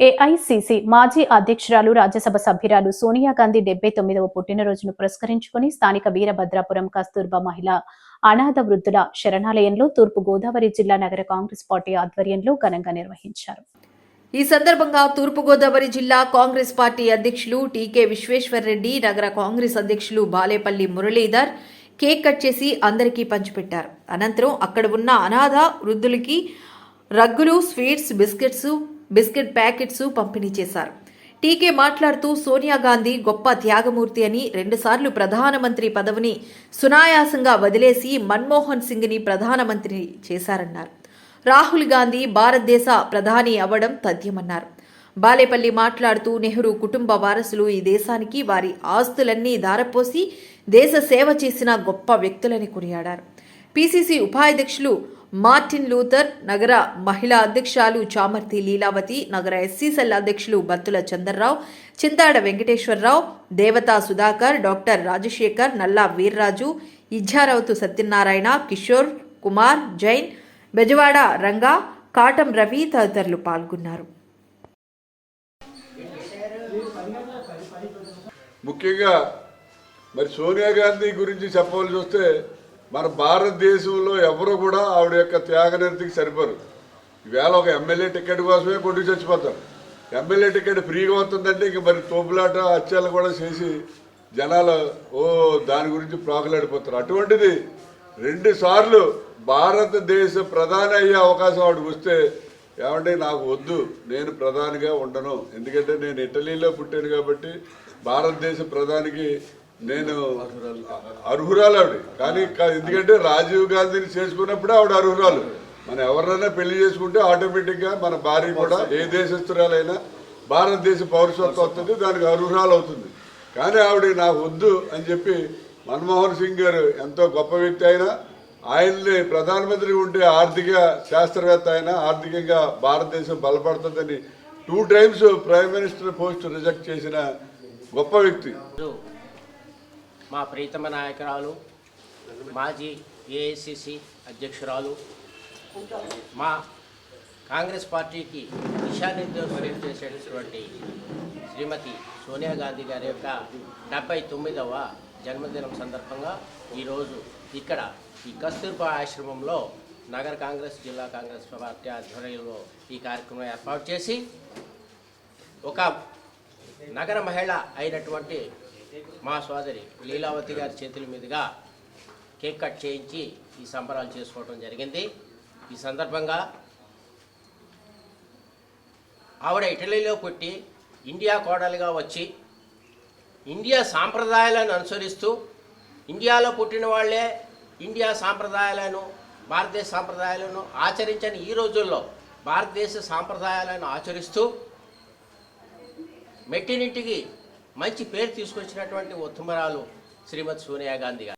AICC మాజీ అధ్యక్షురాలు రాజ్యసభ సభ్యురాలు సోనియా గాంధీ డెబ్బై తొమ్మిదవ పుట్టినరోజును పురస్కరించుకుని స్థానిక వీరభద్రాపురం కస్తూర్బా మహిళా అనాథ వృద్ధుల శరణాలయంలో తూర్పు గోదావరి జిల్లా నగర కాంగ్రెస్ పార్టీ ఆధ్వర్యంలో ఘనంగా నిర్వహించారు. ఈ సందర్భంగా తూర్పుగోదావరి జిల్లా కాంగ్రెస్ పార్టీ అధ్యక్షులు టీకే విశ్వేశ్వర్రెడ్డి నగర కాంగ్రెస్ అధ్యక్షులు బాలేపల్లి మురళీధర్ కేక్ కట్ చేసి అందరికీ పంచిపెట్టారు. అనంతరం అక్కడ ఉన్న అనాథ వృద్ధులకి రగ్గులు స్వీట్స్ బిస్కెట్స్ బిస్కెట్ ప్యాకెట్స్ పంపిణీ చేశారు. టీకే మాట్లాడుతూ సోనియా గాంధీ గొప్ప త్యాగమూర్తి అని రెండుసార్లు ప్రధానమంత్రి పదవిని సునాయాసంగా వదిలేసి మన్మోహన్ సింగ్ని ప్రధానమంత్రి చేశారన్నారు. రాహుల్ గాంధీ భారతదేశ ప్రధాని అవ్వడం తథ్యమన్నారు. బాలేపల్లి మాట్లాడుతూ నెహ్రూ కుటుంబ వారసులు ఈ దేశానికి వారి ఆస్తులన్నీ దారపోసి దేశ సేవ చేసిన గొప్ప వ్యక్తులని కొనియాడారు. పిసిసి ఉపాధ్యక్షులు మార్టిన్ లూథర్ నగర మహిళా అధ్యక్షాలు చామర్తి లీలావతి నగర ఎస్సీ సెల్ అధ్యక్షులు బత్తుల చందర్రావు చింతాడ వెంకటేశ్వరరావు దేవతా సుధాకర్ డాక్టర్ రాజశేఖర్ నల్లా వీర్రాజు ఇజ్జారౌతు సత్యనారాయణ కిషోర్ కుమార్ జైన్ బెజవాడ రంగా కాటం రవి తదితరులు పాల్గొన్నారు. ముఖ్యంగా మరి సోనియా గాంధీ గురించి చెప్పవలసి వస్తే మన భారతదేశంలో ఎవరు కూడా ఆవిడ యొక్క త్యాగనిరతికి సరిపోరు. ఈవేళ ఒక ఎమ్మెల్యే టికెట్ కోసమే కొట్టి చచ్చిపోతారు. ఎమ్మెల్యే టికెట్ ఫ్రీగా వస్తుందంటే ఇంక మరి తోపులాట హత్యలు కూడా చేసి జనాలు ఓ దాని గురించి ప్రాకులాడిపోతారు. అటువంటిది రెండు సార్లు భారతదేశ ప్రధాని అయ్యే అవకాశం ఆవిడకి వస్తే ఏమంటే నాకు వద్దు నేను ప్రధానిగా ఉండను. ఎందుకంటే నేను ఇటలీలో పుట్టాను కాబట్టి భారతదేశ ప్రధానికి నేను అర్హురాలు. ఆవిడ కానీ కా- ఎందుకంటే రాజీవ్ గాంధీని చేసుకున్నప్పుడే ఆవిడ అర్హురాలు. మనం ఎవరినైనా పెళ్ళి చేసుకుంటే ఆటోమేటిక్గా మన భార్య కూడా ఏ దేశస్తురాలైనా భారతదేశ పౌరసత్వం వస్తుంది దానికి అర్హురాలు అవుతుంది. కానీ ఆవిడ నాకు వద్దు అని చెప్పి మన్మోహన్ సింగ్ గారు ఎంతో గొప్ప వ్యక్తి అయినా ఆయన్ని ప్రధానమంత్రి ఉంటే ఆర్థిక శాస్త్రవేత్త అయినా ఆర్థికంగా భారతదేశం బలపడుతుందని two times prime minister post reject చేసిన గొప్ప వ్యక్తి. మా ప్రీతమ నాయకురాలు మాజీ ఏఐసిసి అధ్యక్షురాలు మా కాంగ్రెస్ పార్టీకి దిశానిర్దేశం చేసేటటువంటి శ్రీమతి సోనియా గాంధీ గారి యొక్క డెబ్బై తొమ్మిదవ జన్మదినం సందర్భంగా ఈరోజు ఇక్కడ ఈ కస్తూర్బా ఆశ్రమంలో నగర కాంగ్రెస్ జిల్లా కాంగ్రెస్ పార్టీ ఆధ్వర్యంలో ఈ కార్యక్రమం ఏర్పాటు చేసి ఒక నగర మహిళ అయినటువంటి మా సోదరి లీలావతి గారి చేతుల మీదుగా కేక్ కట్ చేయించి ఈ సంబరాలు చేసుకోవడం జరిగింది. ఈ సందర్భంగా ఆవిడ ఇటలీలో పుట్టి ఇండియా కోడలుగా వచ్చి ఇండియా సాంప్రదాయాలను అనుసరిస్తూ ఇండియాలో పుట్టిన వాళ్ళే ఇండియా సాంప్రదాయాలను భారతదేశ సాంప్రదాయాలను ఆచరించని ఈ రోజుల్లో భారతదేశ సాంప్రదాయాలను ఆచరిస్తూ మెట్టినింటికి మంచి పేరు తీసుకొచ్చినటువంటి ఉత్తమరాలు శ్రీమతి సోనియా గాంధీ గారు.